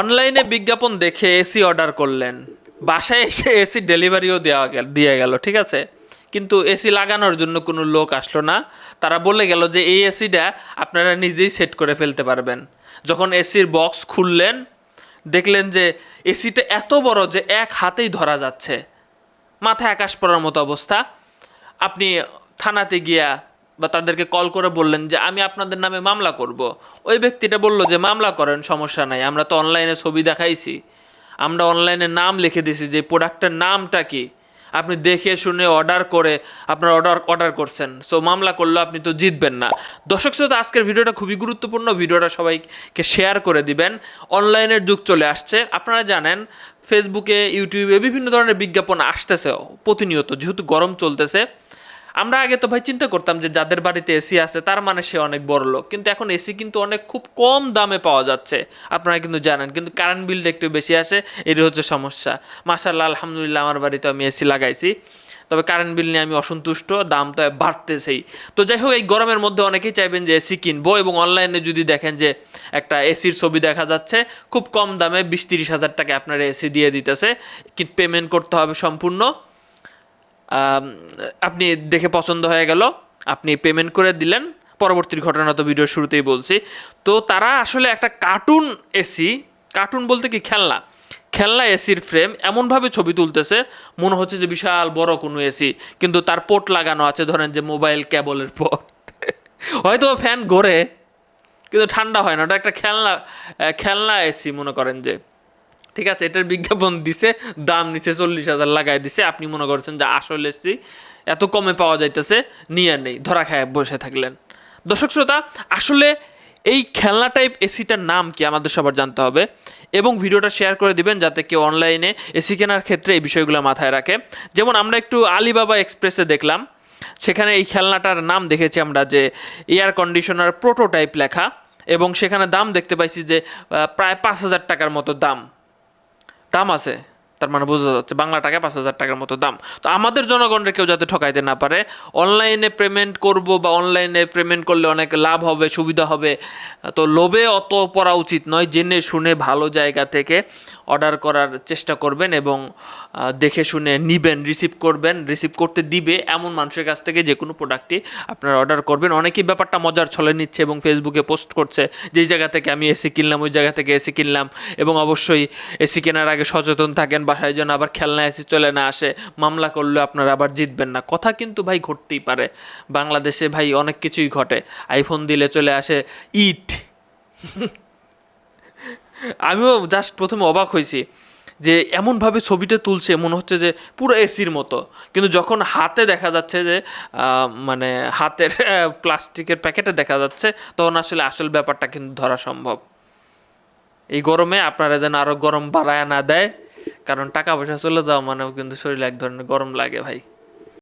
অনলাইনে বিজ্ঞাপন দেখে এসি অর্ডার করলেন। বাসায় এসে এসি ডেলিভারিও দেওয়া গেল, দিয়ে গেল, ঠিক আছে? কিন্তু এসি লাগানোর জন্য কোনো লোক আসলো না। তারা বলে গেল যে এই এসিটা আপনারা নিজেই সেট করে ফেলতে পারবেন। যখন এসির বক্স খুললেন, দেখলেন যে এসিটা এত বড় যে এক হাতেই ধরা যাচ্ছে। মাথায় আকাশ পড়ার মতো অবস্থা। আপনি থানাতে গিয়া বা তাদেরকে কল করে বললেন যে, আমি আপনাদের নামে মামলা করব। ওই ব্যক্তিটা বলল যে, মামলা করেন, সমস্যা নাই। আমরা তো অনলাইনে ছবি দেখাইছি। আমরা অনলাইনে নাম লিখে দিয়েছি যে প্রোডাক্টের নামটা কি? আপনি দেখে শুনে অর্ডার করে আপনার অর্ডার অর্ডার করছেন। সো মামলা করলেও আপনি তো জিতবেন না। দর্শক শ্রোতা, আজকের ভিডিওটা খুবই গুরুত্বপূর্ণ। ভিডিওটা সবাইকে শেয়ার করে দিবেন। অনলাইনের যুগ চলে আসছে। আপনারা জানেন ফেসবুকে ইউটিউবে বিভিন্ন ধরনের বিজ্ঞাপন আসতেছে প্রতিনিয়ত। যেহেতু গরম চলতেছে আমরা আগে তো ভাই চিন্তা করতাম যে যাদের বাড়িতে এসি আছে, তার মানে সে অনেক বড় লোক। কিন্তু এখন এসি কিন্তু অনেক খুব কম দামে পাওয়া যাচ্ছে। আপনারা কিন্তু জানেন, কিন্তু কারেন্ট বিলটা একটু বেশি আসে এটি হচ্ছে সমস্যা। মাসাল্লাহ আলহামদুলিল্লাহ, আমার বাড়িতে আমি এসি লাগাইছি। তবে কারেন্ট বিল নিয়ে আমি অসন্তুষ্ট, দাম তো বাড়তেছেই। তো যাই হোক, এই গরমের মধ্যে অনেকেই চাইবেন যে এসি কিনবো এবং অনলাইনে যদি দেখেন যে একটা এসির ছবি দেখা যাচ্ছে, খুব কম দামে বিশ তিরিশ হাজার টাকা আপনার এসি দিয়ে দিতেছে। পেমেন্ট করতে হবে সম্পূর্ণ। আপনি দেখে পছন্দ হয়ে গেল, আপনি পেমেন্ট করে দিলেন, পরবর্তী ঘটনা তো ভিডিওর শুরুতেই বলছি। তো তারা আসলে একটা কার্টুন এসি কার্টুন বলতে কি খেলনা? খেলনা এসির ফ্রেম এমনভাবে ছবি তুলতেছে, মনে হচ্ছে যে বিশাল বড় কোনো এসি কিন্তু তার পোর্ট লাগানো আছে, ধরেন যে মোবাইল কেবলের পোর্ট হয়তো ফ্যান ঘোরে, কিন্তু ঠান্ডা হয় না, ওটা একটা খেলনা খেলনা এসি মনে করেন যে। ঠিক আছে, এটার বিজ্ঞাপন দিছে, দাম নিচে চল্লিশ হাজার, লাগাই দিছে। আপনি মনে করছেন যে আসলে এত কমে পাওয়া যাইতেছে, নিয়ে নেই, ধরা খায় বসে থাকলেন। দর্শক শ্রোতা, আসলে এই খেলনা টাইপ এসিটার নাম কি আমাদের সবার জানতে হবে, এবং ভিডিওটা শেয়ার করে দিবেন যাতে কেউ অনলাইনে এসি কেনার ক্ষেত্রে এই বিষয়গুলো মাথায় রাখে। যেমন আমরা একটু আলিবাবা এক্সপ্রেসে দেখলাম, সেখানে এই খেলনাটার নাম দেখেছি আমরা যে এয়ার কন্ডিশনার প্রোটোটাইপ লেখা, এবং সেখানে দাম দেখতে পাইছি যে প্রায় পাঁচ হাজার টাকার মতো দাম। দাম আছে তার মানে বোঝা যাচ্ছে বাংলা টাকায় পাঁচ হাজার টাকার মতো দাম। তো আমাদের জনগণের কেউ যাতে ঠকাইতে না পারে, অনলাইনে পেমেন্ট করব বা অনলাইনে পেমেন্ট করলে অনেক লাভ হবে, সুবিধা হবে, তো লোভে অত পড়া উচিত নয়, জেনে শুনে ভালো জায়গা থেকে অর্ডার করার চেষ্টা করবেন এবং দেখে শুনে নিবেন রিসিভ করবেন রিসিভ করতে দিবে এমন মানুষের কাছ থেকে যে কোনো প্রোডাক্টই আপনারা অর্ডার করবেন। অনেকেই ব্যাপারটা মজার ছলে নিচ্ছে এবং ফেসবুকে পোস্ট করছে, যেই জায়গা থেকে আমি এসি কিনলাম, ওই জায়গা থেকে এসি কিনলাম এবং অবশ্যই এসি কেনার আগে সচেতন থাকেন বাসায় যেন আবার খেলনা এসি চলে না আসে, মামলা করলে আপনারা আবার জিতবেন না। কথা কিন্তু ভাই ঘটতেই পারে। বাংলাদেশে ভাই অনেক কিছুই ঘটে। আইফোন দিলে চলে আসে ইট। আমিও জাস্ট প্রথমে অবাক হয়েছি যে এমনভাবে ছবিটা তুলছে, মনে হচ্ছে যে পুরো এসির মতো। কিন্তু যখন হাতে দেখা যাচ্ছে যে মানে হাতের প্লাস্টিকের প্যাকেটে দেখা যাচ্ছে, তখন আসলে আসল ব্যাপারটা কিন্তু ধরা সম্ভব। এই গরমে আপনারা যেন আরও গরম বাড়ায় না দেয়। কারণ টাকা পয়সা চলে যাওয়া মানেও কিন্তু শরীরে এক ধরনের গরম লাগে ভাই।